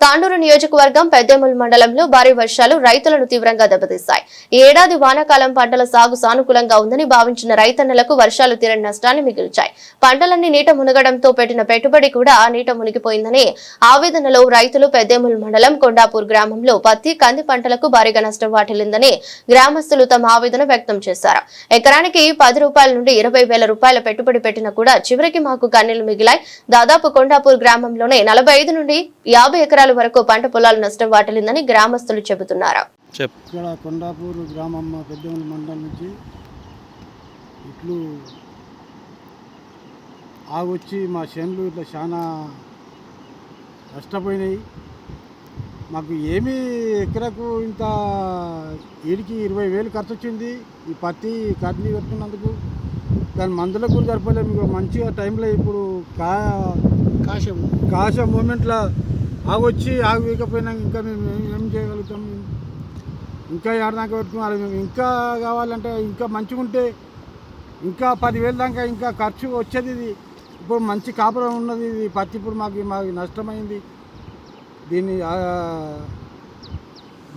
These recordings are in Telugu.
తాండూరు నియోజకవర్గం పెద్దేముల్ మండలంలో భారీ వర్షాలు రైతులను తీవ్రంగా దెబ్బతీశాయి. ఈ ఏడాది వానాకాలం పంటల సాగు సానుకూలంగా ఉందని భావించిన రైతన్నలకు వర్షాలు తీరని నష్టాన్ని మిగిల్చాయి. పంటలన్నీ నీట మునగడంతో పెట్టిన పెట్టుబడి కూడా నీట మునిగిపోయిందని ఆవేదనలో రైతులు పెద్దేముల్ మండలం కొండాపూర్ గ్రామంలో పత్తి కంది పంటలకు భారీగా నష్టం వాటిల్లిందని గ్రామస్తులు తమ ఆవేదన వ్యక్తం చేశారు. ఎకరానికి పది రూపాయల నుండి ఇరవై వేల రూపాయల పెట్టుబడి పెట్టినా కూడా చివరికి మాకు కన్నీళ్ళు మిగిలాయి. దాదాపు కొండాపూర్ గ్రామంలోనే నలభై ఐదు నుండి యాభై ఎకరాల వరకు పంట పొలాలు నష్టం వాటిల్లిందని గ్రామస్తులు చెబుతున్నారు. చెప్. ఇక్కడ కొండాపూర్ గ్రామం మా పెద్దమూలి మండలం నుంచి ఇట్లు ఆగొచ్చి మా చేనులు ఇట్లా చాలా నష్టపోయినాయి. మాకు ఏమీ ఎకరకు ఇంత ఏడికి ఇరవై వేలు ఖర్చు వచ్చింది ఈ పత్తి కడ్లీ పెట్టుకున్నందుకు దాని మందులకు కూడా సరిపోలేదు మీకు మంచిగా టైంలో ఇప్పుడు కా కాశం. కాశ మూమెంట్లో ఆగొచ్చి ఆగు వేయకపోయినా ఇంకా మేము ఏం ఏం చేయగలుగుతాం? ఇంకా ఏడదాకా పెట్టుకోవాలి మేము ఇంకా కావాలంటే ఇంకా మంచిగా ఉంటే ఇంకా పదివేల దాకా ఇంకా ఖర్చు వచ్చేది ఇది. ఇప్పుడు మంచి కాపురం ఉన్నది ఇది. పత్తి ఇప్పుడు మాకు మాకు నష్టమైంది. దీన్ని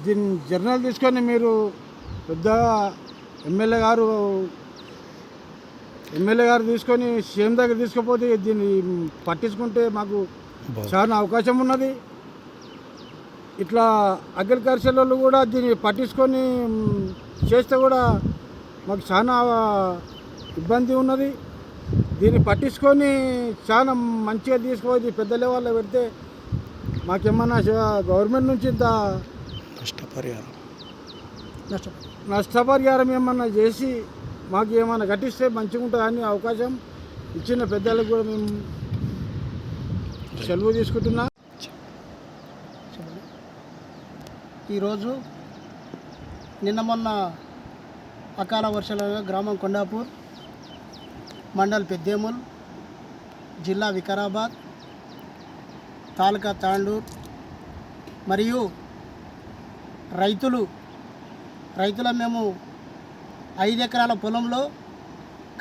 దీన్ని జర్నల్ తీసుకొని మీరు పెద్ద ఎమ్మెల్యే గారు ఎమ్మెల్యే గారు తీసుకొని సీఎం దగ్గర తీసుకుపోతే దీన్ని పట్టించుకుంటే మాకు చాలా అవకాశం ఉన్నది. ఇట్లా అగ్రికల్చర్ వాళ్ళు కూడా దీన్ని పట్టించుకొని చేస్తే కూడా మాకు చాలా ఇబ్బంది ఉన్నది. దీన్ని పట్టించుకొని చాలా మంచిగా తీసుకుపోయి పెద్ద లెవెల్లో పెడితే మాకేమన్నా గవర్నమెంట్ నుంచి ఇంత నష్టపరిహారం. నష్టపరిహారం ఏమన్నా చేసి మాకు ఏమన్నా కట్టిస్తే మంచిగా ఉంటుందని అవకాశం ఇచ్చిన పెద్దలకు కూడా మేము సెలవు తీసుకుంటున్నా. ఈరోజు నిన్న మొన్న అకాల వర్షాల గ్రామం కొండాపూర్ మండల్ పెద్దేముల్ జిల్లా వికారాబాద్ తాలూకా తాండూర్ మరియు రైతులు రైతుల మేము ఐదు ఎకరాల పొలంలో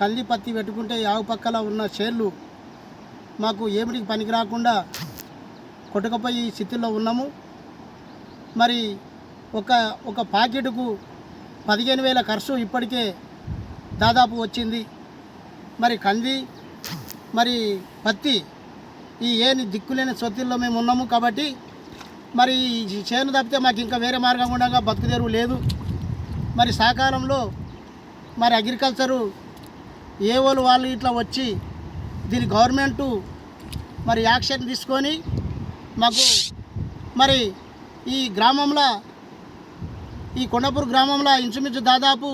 కంది పత్తి పెట్టుకుంటే యావు పక్కల ఉన్న షేర్లు మాకు ఏమిటికి పనికి రాకుండా కొట్టుకపోయి స్థితిలో ఉన్నాము. మరి ఒక ఒక ప్యాకెట్కు పదిహేను వేల ఖర్చు ఇప్పటికే దాదాపు వచ్చింది. మరి కంది మరి పత్తి ఈ ఏని దిక్కులేని సొత్తుల్లో మేము ఉన్నాము కాబట్టి మరి ఈ చేను తప్పితే మాకు ఇంకా వేరే మార్గం ఉండగా బతుకుదేరు లేదు. మరి సహకారంలో మరి అగ్రికల్చరు ఏ వాళ్ళు వాళ్ళు ఇట్లా వచ్చి దీని గవర్నమెంటు మరి యాక్షన్ తీసుకొని మాకు మరి ఈ గ్రామంలో ఈ కొండపూర్ గ్రామంలో ఇంచుమించు దాదాపు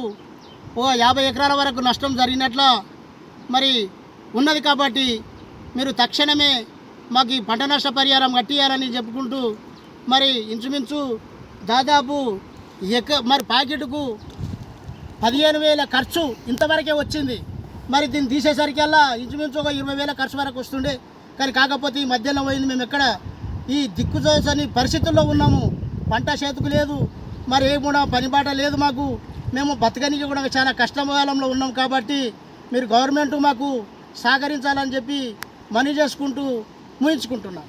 ఓ యాభై ఎకరాల వరకు నష్టం జరిగినట్ల మరి ఉన్నది కాబట్టి మీరు తక్షణమే మాకు ఈ పంట నష్ట పరిహారం కట్టియాలని చెప్పుకుంటూ మరి ఇంచుమించు దాదాపు ఎక మరి ప్యాకెట్కు పదిహేను వేల ఖర్చు ఇంతవరకే వచ్చింది. మరి దీన్ని తీసేసరికల్లా ఇంచుమించు ఒక ఇరవై వేల ఖర్చు వరకు వస్తుండే. కానీ కాకపోతే ఈ మధ్యలో పోయింది మేము ఎక్కడ ఈ దిక్కుజోసని పరిస్థితుల్లో ఉన్నాము. పంట చేతికి లేదు. మరి ఏ కూడా పనిబాట లేదు మాకు. మేము బతకనికి కూడా చాలా కష్టకాలంలో ఉన్నాం కాబట్టి మీరు గవర్నమెంట్ మాకు సహకరించాలని చెప్పి మనీ చేసుకుంటూ ముయించుకుంటున్నాం